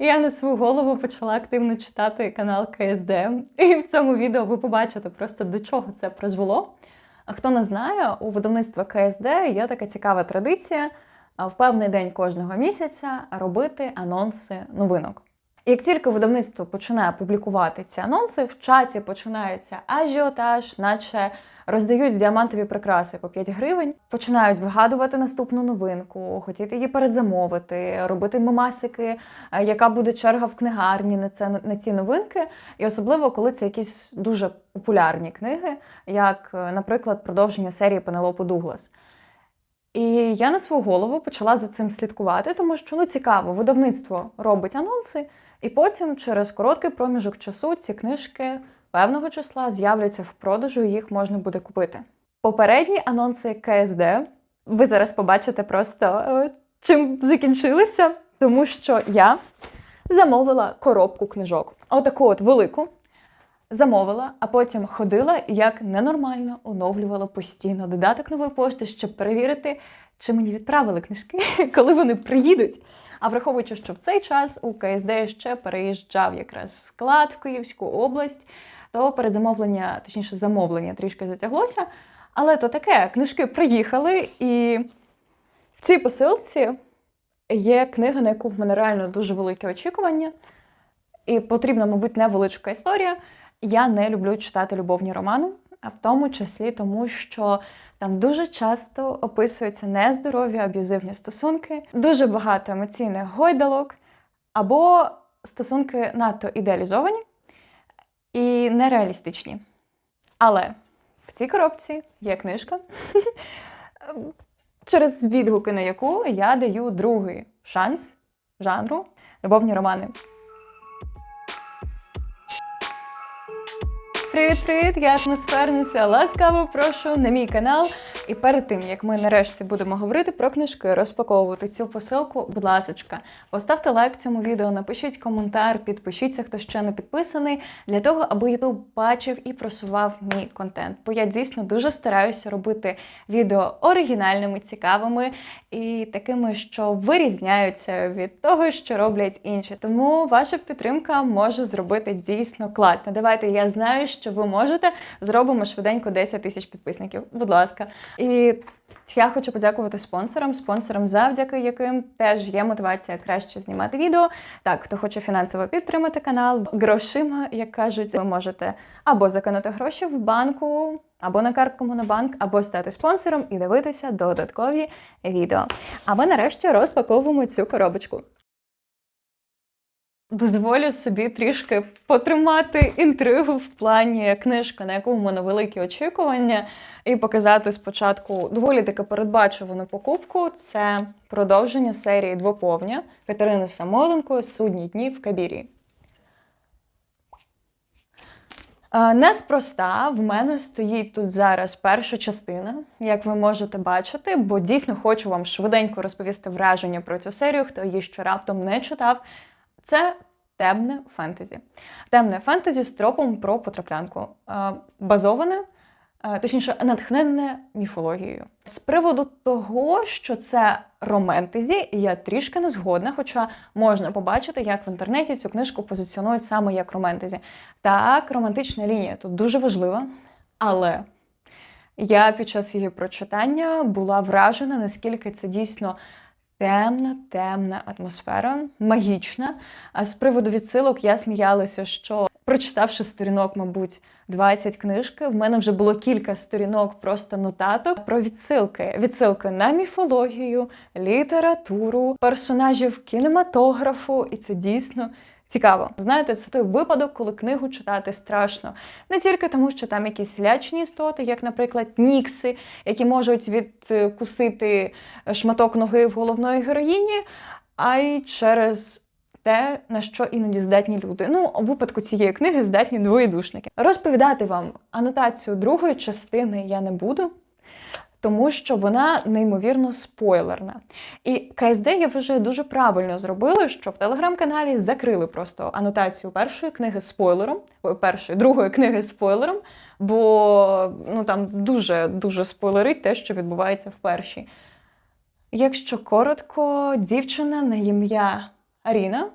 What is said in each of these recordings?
Я на свою голову почала активно читати канал КСД, і в цьому відео ви побачите просто до чого це призвело. А хто не знає, у видавництва КСД є така цікава традиція в певний день кожного місяця робити анонси новинок. І як тільки видавництво починає публікувати ці анонси, в чаті починається ажіотаж, наче роздають діамантові прикраси по 5 гривень, починають вигадувати наступну новинку, хотіти її передзамовити, робити мемасики, е, яка буде черга в книгарні на це на ці новинки. І особливо, коли це якісь дуже популярні книги, як, е, наприклад, продовження серії Пенелопи Дуглас. І я на свою голову почала за цим слідкувати, тому що ну цікаво, видавництво робить анонси, і потім через короткий проміжок часу ці книжки певного числа з'являться в продажу, їх можна буде купити. Попередні анонси КСД ви зараз побачите просто е, чим закінчилися, тому що я замовила коробку книжок. Отаку от велику. Замовила, а потім ходила як ненормально оновлювала постійно додаток нової пошти, щоб перевірити, чи мені відправили книжки, коли вони приїдуть. А враховуючи, що в цей час у КСД ще переїжджав якраз склад в Київську область, то передзамовлення, точніше, замовлення трішки затяглося. Але то таке, книжки приїхали, і в цій посилці є книга, на яку в мене реально дуже велике очікування. І потрібна, мабуть, невеличка історія. Я не люблю читати любовні романи, а в тому числі тому, що там дуже часто описуються нездорові аб'юзивні стосунки, дуже багато емоційних гойдалок, або стосунки надто ідеалізовані і нереалістичні. Але в цій коробці є книжка, через відгуки на яку я даю другий шанс жанру любовні романи. Привіт-привіт! Я атмосферниця. Ласкаво прошу на мій канал. І перед тим як ми нарешті будемо говорити про книжки, розпаковувати цю посилку, будь ласочка, поставте лайк цьому відео, напишіть коментар, підпишіться, хто ще не підписаний, для того, аби YouTube бачив і просував мій контент. Бо я дійсно дуже стараюся робити відео оригінальними, цікавими і такими, що вирізняються від того, що роблять інші. Тому ваша підтримка може зробити дійсно класно. Давайте я знаю, що ви можете. Зробимо швиденько 10 тисяч підписників. Будь ласка. І я хочу подякувати спонсорам, спонсорам, завдяки яким теж є мотивація краще знімати відео. Так, хто хоче фінансово підтримати канал, грошима, як кажуть, ви можете або закинути гроші в банку, або на картку Монобанк, або стати спонсором і дивитися додаткові відео. А ми нарешті розпаковуємо цю коробочку. Дозволю собі трішки потримати інтригу в плані книжки, на яку в мене великі очікування, і показати спочатку доволі таки передбачувану покупку. Це продовження серії Двоповня Катерини Самойленко Судні дні в Кабірі. Е, Неспроста в мене стоїть тут зараз перша частина, як ви можете бачити, бо дійсно хочу вам швиденько розповісти враження про цю серію, хто її ще раптом не читав. Це темне фентезі. Темне фентезі з тропом про потраплянку. Е, Базоване, е, точніше, натхненне міфологією. З приводу того, що це романтезі, я трішки не згодна, хоча можна побачити, як в інтернеті цю книжку позиціонують саме як романтезі. Так, романтична лінія тут дуже важлива, але. Я під час її прочитання була вражена, наскільки це дійсно темна, темна атмосфера, магічна. А з приводу відсилок я сміялася, що прочитавши сторінок, мабуть, 20 книжки, в мене вже було кілька сторінок просто нотаток про відсилки. Відсилки на міфологію, літературу, персонажів кінематографу, і це дійсно. Цікаво, знаєте, це той випадок, коли книгу читати страшно. Не тільки тому, що там якісь лячні істоти, як, наприклад, нікси, які можуть відкусити шматок ноги в головної героїні, а й через те, на що іноді здатні люди. Ну, у випадку цієї книги здатні двоєдушники. Розповідати вам анотацію другої частини я не буду тому що вона неймовірно спойлерна. І КСД я вважаю дуже правильно зробили, що в телеграм-каналі закрили просто анотацію першої книги спойлером, першої, другої книги спойлером, бо ну там дуже дуже спойлерить те, що відбувається в першій. Якщо коротко, дівчина на ім'я Аріна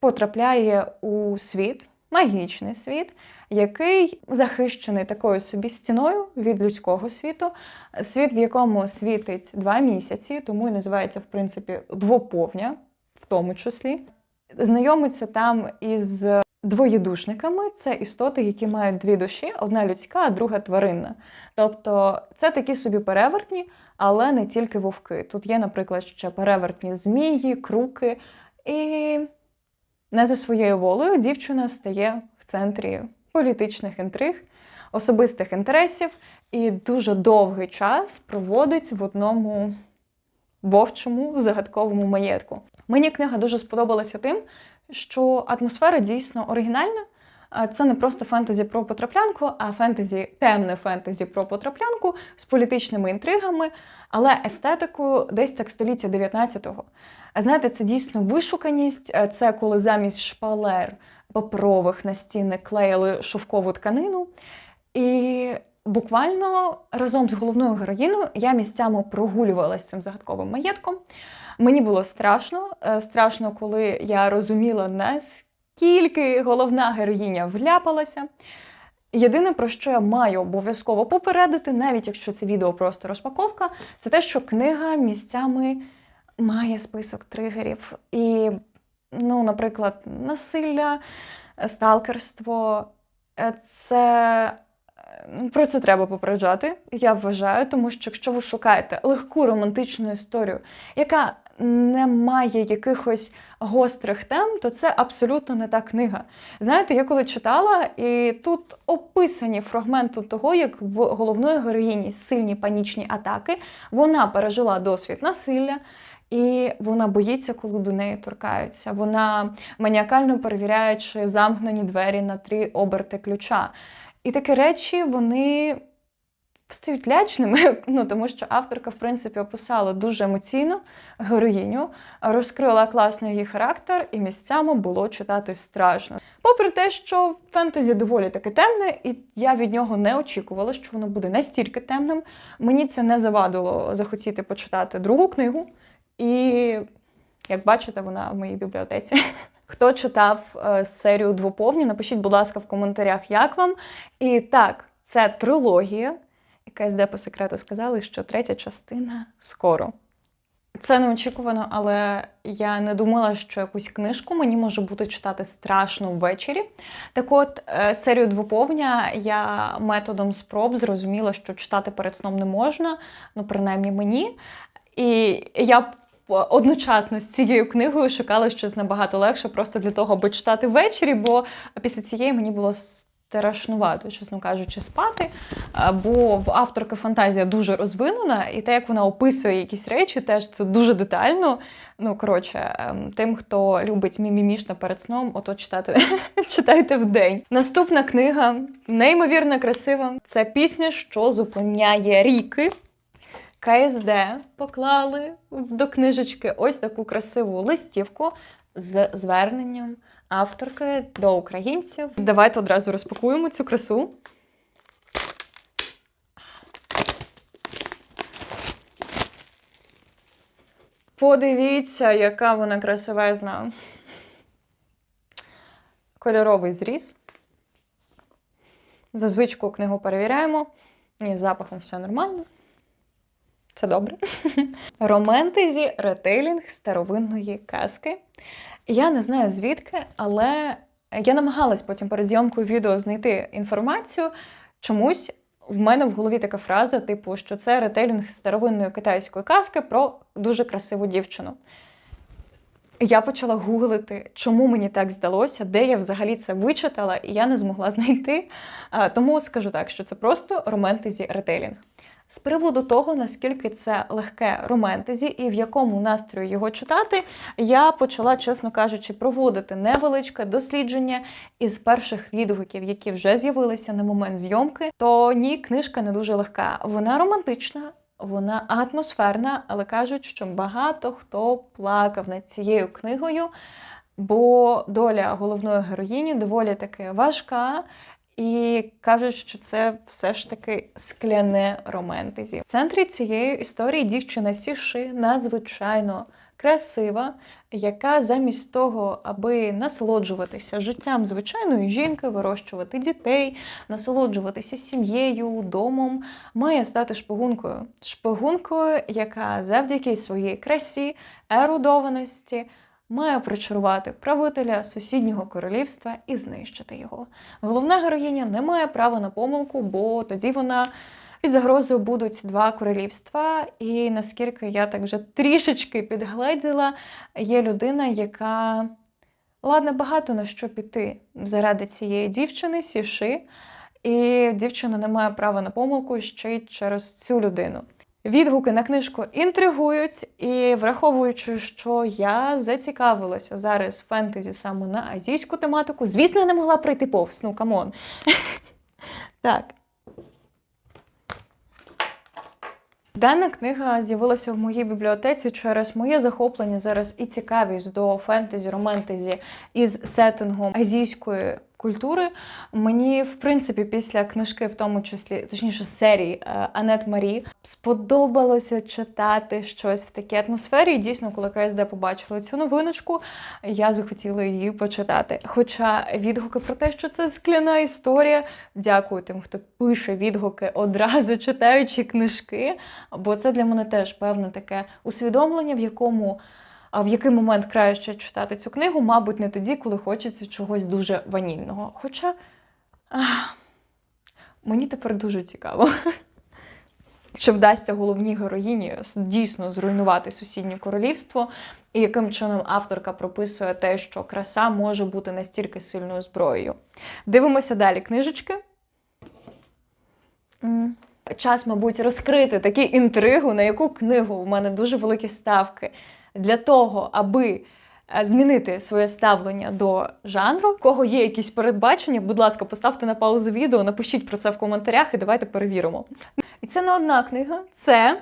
потрапляє у світ, магічний світ, який захищений такою собі стіною від людського світу, світ, в якому світить два місяці, тому і називається, в принципі, двоповня, в тому числі. Знайомиться там із двоєдушниками. Це істоти, які мають дві душі: одна людська, а друга тваринна. Тобто це такі собі перевертні, але не тільки вовки. Тут є, наприклад, ще перевертні змії, круки. І не за своєю волею дівчина стає в центрі політичних інтриг, особистих інтересів і дуже довгий час проводить в одному вовчому загадковому маєтку. Мені книга дуже сподобалася тим, що атмосфера дійсно оригінальна. Це не просто фентезі про потраплянку, а фентезі, темне фентезі про потраплянку з політичними інтригами, але естетикою десь так століття 19-го. Знаєте, це дійсно вишуканість, е, це коли замість шпалер паперових на стіни клеїли шовкову тканину. І буквально разом з головною героїною я місцями прогулювалася цим загадковим маєтком. Мені було страшно. Е, Страшно, коли я розуміла, наскільки головна героїня вляпалася. Єдине, про що я маю обов'язково попередити, навіть якщо це відео просто розпаковка, це те, що книга місцями має список тригерів. І, ну, наприклад, насилля, сталкерство. Е, Це е, про це треба попереджати, я вважаю, тому що якщо ви шукаєте легку романтичну історію, яка не має якихось гострих тем, то це абсолютно не та книга. Знаєте, я коли читала, і тут описані фрагменти того, як в головної героїні сильні панічні атаки, вона пережила досвід насилля. І вона боїться, коли до неї торкаються. Вона маніакально перевіряє, чи замкнені двері на три оберти ключа. І такі речі вони стають лячними, ну тому що авторка, в принципі, описала дуже емоційно героїню, розкрила класно її характер, і місцями було читати страшно. Попри те, що фентезі доволі таки темне, і я від нього не очікувала, що воно буде настільки темним. Мені це не завадило захотіти почитати другу книгу. І, як бачите, вона в моїй бібліотеці. Хто читав е, серію двоповні, напишіть, будь ласка, в коментарях, як вам. І так, це трилогія. І КСД по секрету сказали, що третя частина скоро. Це неочікувано, але я не думала, що якусь книжку мені може бути читати страшно ввечері. Так от, е, серію двоповня я методом спроб зрозуміла, що читати перед сном не можна, ну, принаймні мені. І я одночасно з цією книгою шукала щось набагато легше, просто для того, аби читати ввечері, бо після цієї мені було страшнувато, чесно кажучи, спати. Бо в авторки фантазія дуже розвинена, і те, як вона описує якісь речі, теж це дуже детально. Ну, коротше, ем, тим, хто любить мімімішно перед сном, ото читати читайте вдень. Наступна книга неймовірно красива. Це пісня, що зупиняє ріки. КСД поклали до книжечки ось таку красиву листівку з зверненням авторки до українців. Давайте одразу розпакуємо цю красу. Подивіться, яка вона красивезна. Кольоровий зріз. Зазвичку книгу перевіряємо. І з запахом все нормально. Це добре. Романтезі ретейлінг старовинної казки. Я не знаю звідки, але я намагалась потім перед зйомкою відео знайти інформацію. Чомусь в мене в голові така фраза, типу, що це ретейлінг старовинної китайської казки про дуже красиву дівчину. Я почала гуглити, чому мені так здалося, де я взагалі це вичитала, і я не змогла знайти. Тому скажу так, що це просто романтезі ретейлінг. З приводу того, наскільки це легке романтезі і в якому настрої його читати, я почала, чесно кажучи, проводити невеличке дослідження із перших відгуків, які вже з'явилися на момент зйомки. То ні, книжка не дуже легка. Вона романтична. Вона атмосферна, але кажуть, що багато хто плакав над цією книгою, бо доля головної героїні доволі таки важка. І кажуть, що це все ж таки скляне романтезі. В центрі цієї історії дівчина Сіши надзвичайно красива, яка замість того, аби насолоджуватися життям звичайної жінки, вирощувати дітей, насолоджуватися сім'єю, домом, має стати шпигункою. Шпигункою, яка завдяки своїй красі, ерудованості має причарувати правителя сусіднього королівства і знищити його. Головна героїня не має права на помилку, бо тоді вона під загрозою будуть два королівства. І наскільки я так вже трішечки підгледіла, є людина, яка ладна багато на що піти заради цієї дівчини, сіши. І дівчина не має права на помилку ще й через цю людину. Відгуки на книжку інтригують, і враховуючи, що я зацікавилася зараз фентезі саме на азійську тематику, звісно, я не могла пройти повз, ну камон. Так. Дана книга з'явилася в моїй бібліотеці через моє захоплення зараз і цікавість до фентезі, романтезі із сеттингом азійської культури. Мені, в принципі, після книжки, в тому числі, точніше, серії е, Анет Марі, сподобалося читати щось в такій атмосфері. І дійсно, коли КСД побачила цю новиночку, я захотіла її почитати. Хоча відгуки про те, що це скляна історія, дякую тим, хто пише відгуки одразу читаючи книжки. Бо це для мене теж певне таке усвідомлення, в якому. А в який момент краще читати цю книгу, мабуть, не тоді, коли хочеться чогось дуже ванільного. Хоча ах, мені тепер дуже цікаво, чи вдасться головній героїні дійсно зруйнувати сусіднє королівство, і яким чином авторка прописує те, що краса може бути настільки сильною зброєю. Дивимося далі книжечки. Час, мабуть, розкрити таку інтригу, на яку книгу у мене дуже великі ставки для того, аби е, змінити своє ставлення до жанру. У кого є якісь передбачення, будь ласка, поставте на паузу відео, напишіть про це в коментарях і давайте перевіримо. І це не одна книга, це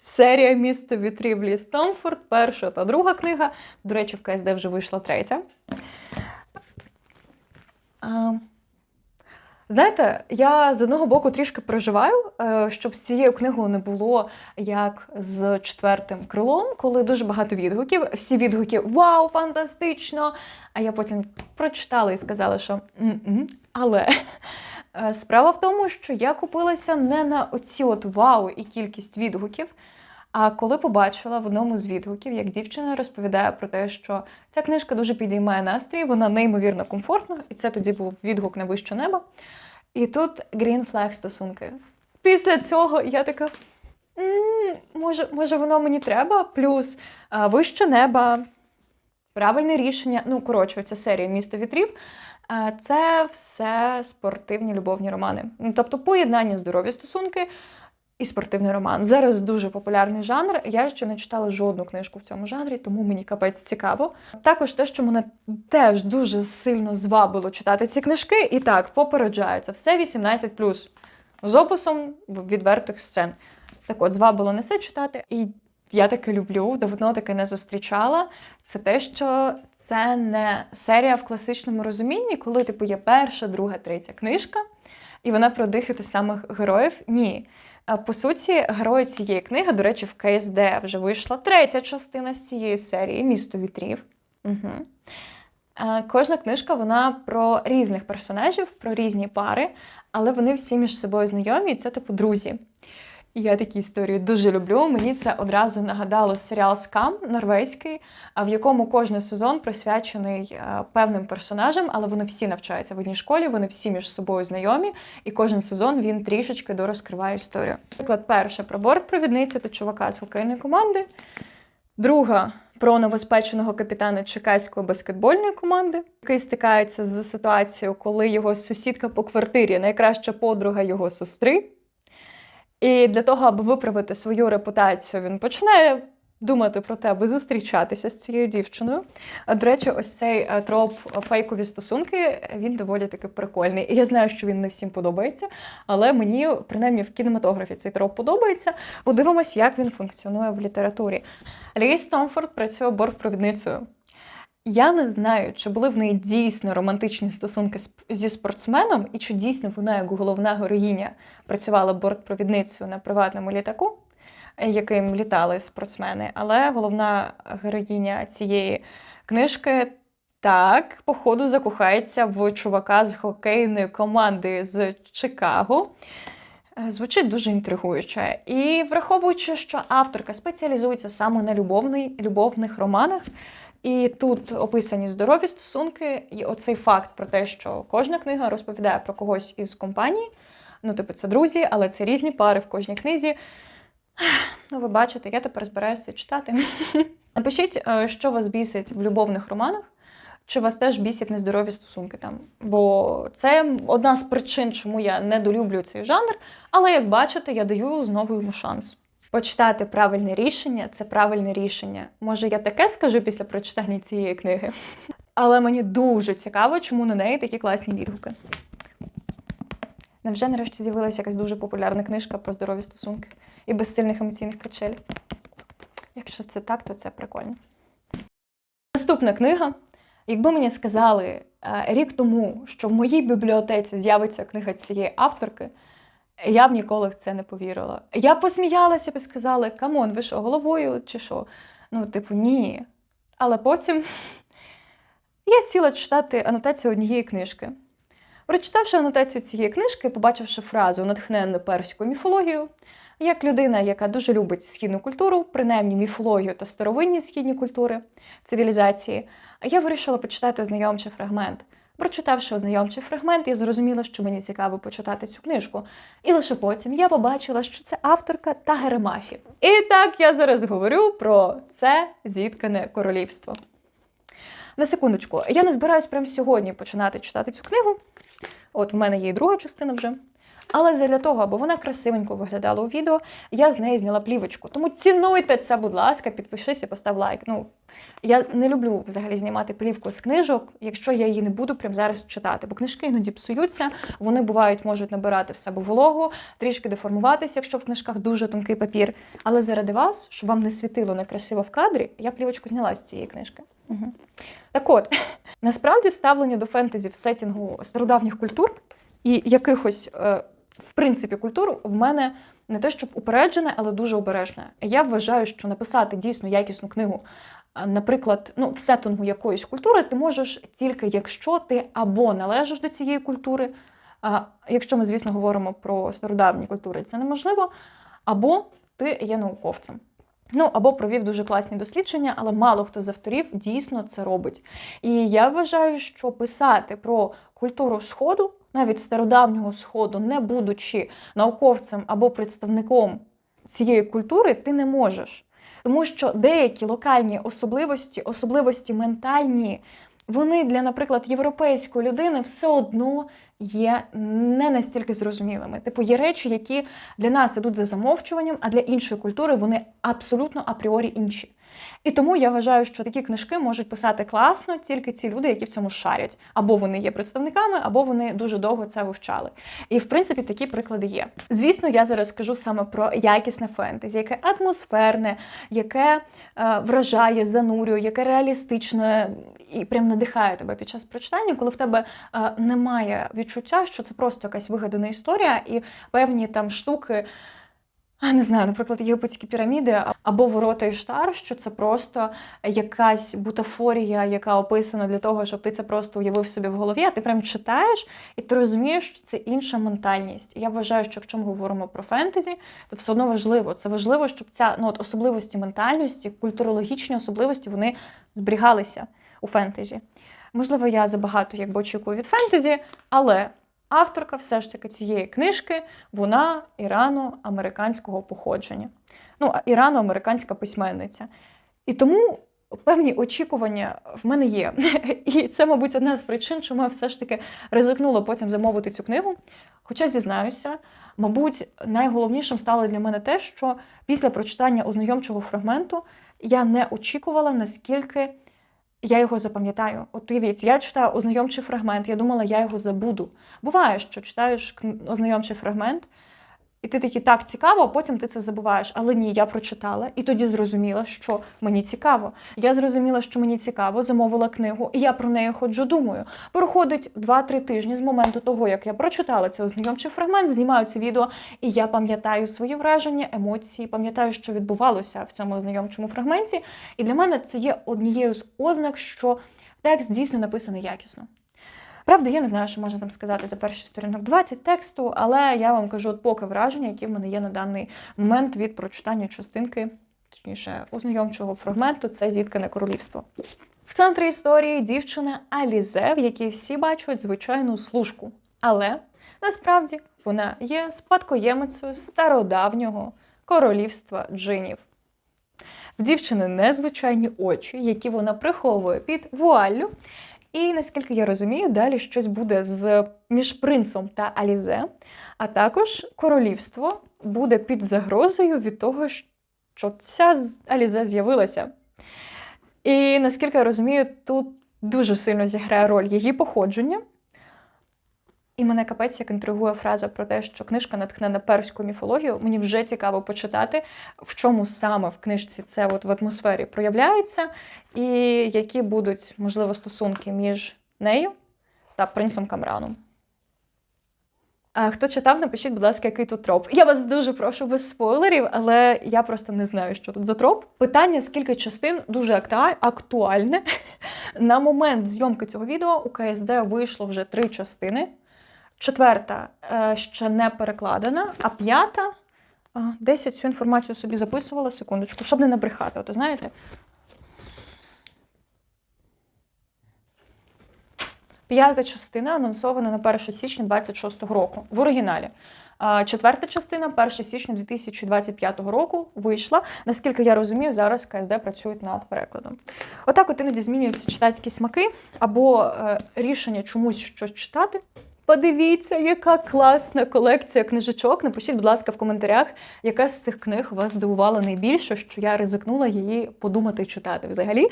серія Місто вітрів Лі Стомфорд, перша та друга книга. До речі, в КСД вже вийшла третя. Знаєте, я з одного боку трішки переживаю, е, щоб з цією книгою не було як з четвертим крилом, коли дуже багато відгуків. Всі відгуки Вау, фантастично! А я потім прочитала і сказала, що «М-м». але е, справа в тому, що я купилася не на оці от вау і кількість відгуків. А коли побачила в одному з відгуків, як дівчина розповідає про те, що ця книжка дуже підіймає настрій, вона неймовірно комфортна, і це тоді був відгук на вище небо. І тут green flag стосунки. Після цього я така. Може, може, воно мені треба? Плюс вище неба, правильне рішення. Ну, коротше, ця серія Місто вітрів. Це все спортивні любовні романи. Тобто поєднання здорові стосунки і спортивний роман. Зараз дуже популярний жанр. Я ще не читала жодну книжку в цьому жанрі, тому мені капець цікаво. Також те, що мене теж дуже сильно звабило читати ці книжки, і так попереджаються все 18+, з описом відвертих сцен. Так от, звабило не це читати. І я таке люблю, давно таке не зустрічала. Це те, що це не серія в класичному розумінні, коли типу є перша, друга, третя книжка, і вона про дихи тих самих героїв. Ні. По суті, герої цієї книги, до речі, в КСД вже вийшла третя частина з цієї серії Місто вітрів. Угу. Кожна книжка вона про різних персонажів, про різні пари, але вони всі між собою знайомі, і це типу друзі. Я такі історії дуже люблю. Мені це одразу нагадало серіал Скам норвезький, в якому кожен сезон присвячений е, певним персонажам, але вони всі навчаються в одній школі, вони всі між собою знайомі, і кожен сезон він трішечки дорозкриває історію. Наприклад, перша про бортпровідницю та чувака з хокейної команди, друга. Про новоспеченого капітана чекаської баскетбольної команди, який стикається з ситуацією, коли його сусідка по квартирі найкраща подруга його сестри. І для того, аби виправити свою репутацію, він починає думати про те, аби зустрічатися з цією дівчиною. До речі, ось цей е, троп е, фейкові стосунки він доволі таки прикольний. І я знаю, що він не всім подобається, але мені, принаймні, в кінематографі цей троп подобається. Подивимось, як він функціонує в літературі. Лі Стомфорд працює бортпровідницею. Я не знаю, чи були в неї дійсно романтичні стосунки зі спортсменом, і чи дійсно вона, як головна героїня, працювала бортпровідницею на приватному літаку. яким літали спортсмени. Але головна героїня цієї книжки так, походу, закохається в чувака з хокейної команди з Чикаго. Е, Звучить дуже інтригуюче. І враховуючи, що авторка спеціалізується саме на любовний, любовних романах, і тут описані здорові стосунки, і оцей факт про те, що кожна книга розповідає про когось із компанії. Ну, типу, це друзі, але це різні пари в кожній книзі. Ну, ви бачите, я тепер збираюся читати. Напишіть, е, що вас бісить в любовних романах, чи вас теж бісять нездорові стосунки там. Бо це одна з причин, чому я недолюблюю цей жанр. Але як бачите, я даю знову йому шанс. Почитати правильне рішення це правильне рішення. Може, я таке скажу після прочитання цієї книги. Але мені дуже цікаво, чому на неї такі класні відгуки. Невже нарешті з'явилася якась дуже популярна книжка про здорові стосунки і без сильних емоційних качель? Якщо це так, то це прикольно. Наступна книга. Якби мені сказали е, рік тому, що в моїй бібліотеці з'явиться книга цієї авторки, я б ніколи в це не повірила. Я посміялася б і сказала, камон, ви що, головою чи що? Ну, типу, ні. Але потім я сіла читати анотацію однієї книжки. Прочитавши анотацію цієї книжки, побачивши фразу натхненну перською міфологію, як людина, яка дуже любить східну культуру, принаймні міфологію та старовинні східні культури, цивілізації, я вирішила почитати ознайомчий фрагмент. Прочитавши ознайомчий фрагмент, я зрозуміла, що мені цікаво почитати цю книжку. І лише потім я побачила, що це авторка Тагера Мафі. І так я зараз говорю про це зіткане королівство. На секундочку, я не збираюсь прямо сьогодні починати читати цю книгу. От в мене є і друга частина вже. Але задля того, аби вона красивенько виглядала у відео, я з неї зняла плівочку. Тому цінуйте це, будь ласка, підпишись і постав лайк. Ну, я не люблю взагалі знімати плівку з книжок, якщо я її не буду прямо зараз читати. Бо книжки іноді псуються, вони бувають, можуть набирати в себе вологу, трішки деформуватися, якщо в книжках дуже тонкий папір. Але заради вас, щоб вам не світило некрасиво в кадрі, я плівочку зняла з цієї книжки. Угу. Так от, насправді ставлення до фентезі в сетінгу стародавніх культур і якихось, е, в принципі, культур в мене не те, щоб упереджене, але дуже обережне. Я вважаю, що написати дійсно якісну книгу, наприклад, ну, в сеттингу якоїсь культури, ти можеш тільки якщо ти або належиш до цієї культури, а якщо ми, звісно, говоримо про стародавні культури, це неможливо, або ти є науковцем. Ну, або провів дуже класні дослідження, але мало хто з авторів дійсно це робить. І я вважаю, що писати про культуру Сходу, навіть стародавнього Сходу, не будучи науковцем або представником цієї культури, ти не можеш. Тому що деякі локальні особливості, особливості ментальні, вони для, наприклад, європейської людини все одно є не настільки зрозумілими. Типу, є речі, які для нас ідуть за замовчуванням, а для іншої культури вони абсолютно апріорі інші. І тому я вважаю, що такі книжки можуть писати класно тільки ці люди, які в цьому шарять. Або вони є представниками, або вони дуже довго це вивчали. І в принципі такі приклади є. Звісно, я зараз скажу саме про якісне фентезі, яке атмосферне, яке е, вражає, занурює, яке реалістичне і прям надихає тебе під час прочитання, коли в тебе е, немає відчуття, що це просто якась вигадана історія, і певні там штуки. А, Не знаю, наприклад, єгипетські піраміди або ворота Іштар, що це просто якась бутафорія, яка описана для того, щоб ти це просто уявив собі в голові, а ти прям читаєш і ти розумієш, що це інша ментальність. Я вважаю, що якщо ми говоримо про фентезі, то все одно важливо. Це важливо, щоб ця ну, от особливості ментальності, культурологічні особливості вони зберігалися у фентезі. Можливо, я забагато якби очікую від фентезі, але авторка все ж таки цієї книжки вона ірано-американського походження. Ну, ірано-американська письменниця. І тому певні очікування в мене є. І це, мабуть, одна з причин, чому я все ж таки ризикнула потім замовити цю книгу. Хоча зізнаюся, мабуть, найголовнішим стало для мене те, що після прочитання ознайомчого фрагменту я не очікувала, наскільки я його запам'ятаю. От уявіть, я читаю ознайомчий фрагмент, я думала, я його забуду. Буває, що читаєш ознайомчий фрагмент, І ти такий так цікаво, а потім ти це забуваєш. Але ні, я прочитала і тоді зрозуміла, що мені цікаво. Я зрозуміла, що мені цікаво, замовила книгу, і я про неї ходжу. Думаю, проходить 2-3 тижні з моменту того, як я прочитала цей ознайомчий фрагмент, знімаю це відео, і я пам'ятаю свої враження, емоції, пам'ятаю, що відбувалося в цьому ознайомчому фрагменті. І для мене це є однією з ознак, що текст дійсно написаний якісно. Правда, я не знаю, що можна там сказати за перші сторінок 20 тексту, але я вам кажу, от поки враження, які в мене є на даний момент від прочитання частинки, точніше, ознайомчого фрагменту, це зіткане королівство. В центрі історії дівчина Алізе, в якій всі бачать звичайну служку. Але насправді вона є спадкоємицею стародавнього королівства джинів. В дівчини незвичайні очі, які вона приховує під вуаллю. І наскільки я розумію, далі щось буде з між принцом та Алізе, а також королівство буде під загрозою від того, що ця Алізе з'явилася. І наскільки я розумію, тут дуже сильно зіграє роль її походження. І мене капець як інтригує фраза про те, що книжка натхнена перською міфологією. Мені вже цікаво почитати, в чому саме в книжці це от в атмосфері проявляється, і які будуть, можливо, стосунки між нею та принцем Камраном. А хто читав, напишіть, будь ласка, який тут троп. Я вас дуже прошу без спойлерів, але я просто не знаю, що тут за троп. Питання, скільки частин дуже актуальне. На момент зйомки цього відео у КСД вийшло вже три частини. Четверта е, ще не перекладена, а п'ята. Десь цю інформацію собі записувала, секундочку, щоб не набрехати. От знаєте. П'ята частина анонсована на 1 січня 26 року в оригіналі. Четверта частина 1 січня 2025 року вийшла. Наскільки я розумію, зараз КСД працюють над перекладом. Отак от іноді змінюються читацькі смаки або е, рішення чомусь щось читати. Подивіться, яка класна колекція книжечок. Напишіть, будь ласка, в коментарях, яка з цих книг вас здивувала найбільше, що я ризикнула її подумати читати взагалі.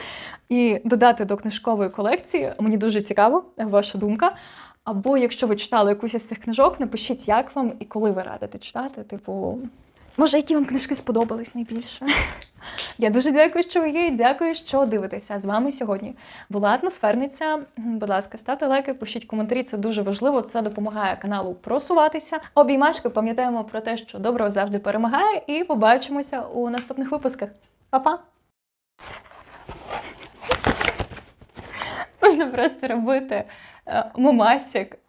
І додати до книжкової колекції. Мені дуже цікаво, ваша думка. Або якщо ви читали якусь із цих книжок, напишіть, як вам і коли ви радите читати. Типу, може, які вам книжки сподобались найбільше. Я дуже дякую, що ви є. Дякую, що дивитеся. З вами сьогодні була атмосферниця. Будь ласка, ставте лайки, пишіть коментарі. Це дуже важливо. Це допомагає каналу просуватися. Обіймашки, пам'ятаємо про те, що добро завжди перемагає. І побачимося у наступних випусках. Па-па! Можна просто робити е,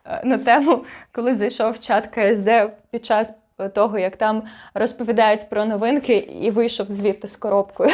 е, на тему, коли зайшов в чат КСД під час того, як там розповідають про новинки, і вийшов звідти з коробкою.